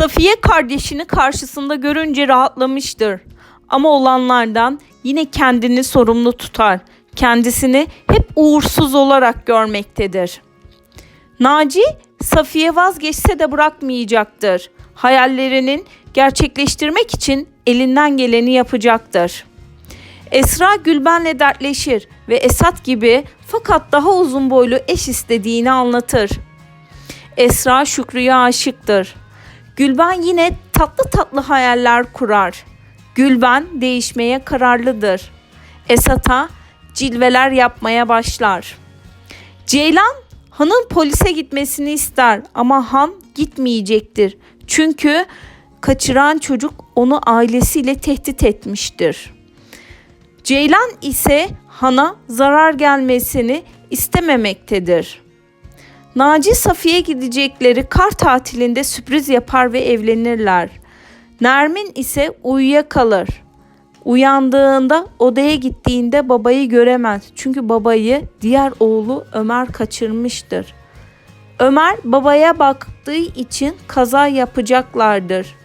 Safiye kardeşini karşısında görünce rahatlamıştır. Ama olanlardan yine kendini sorumlu tutar. Kendisini hep uğursuz olarak görmektedir. Naci Safiye vazgeçse de bırakmayacaktır. Hayallerinin gerçekleştirmek için elinden geleni yapacaktır. Esra Gülben'le dertleşir ve Esat gibi fakat daha uzun boylu eş istediğini anlatır. Esra Şükrü'ye aşıktır. Gülben yine tatlı tatlı hayaller kurar. Gülben değişmeye kararlıdır. Esat'a cilveler yapmaya başlar. Ceylan Han'ın polise gitmesini ister ama Han gitmeyecektir. Çünkü kaçıran çocuk onu ailesiyle tehdit etmiştir. Ceylan ise Han'a zarar gelmesini istememektedir. Naci Safiye gidecekleri kar tatilinde sürpriz yapar ve evlenirler. Nermin ise uyuyakalır. Uyandığında odaya gittiğinde babayı göremez. Çünkü babayı diğer oğlu Ömer kaçırmıştır. Ömer babaya baktığı için kaza yapacaklardır.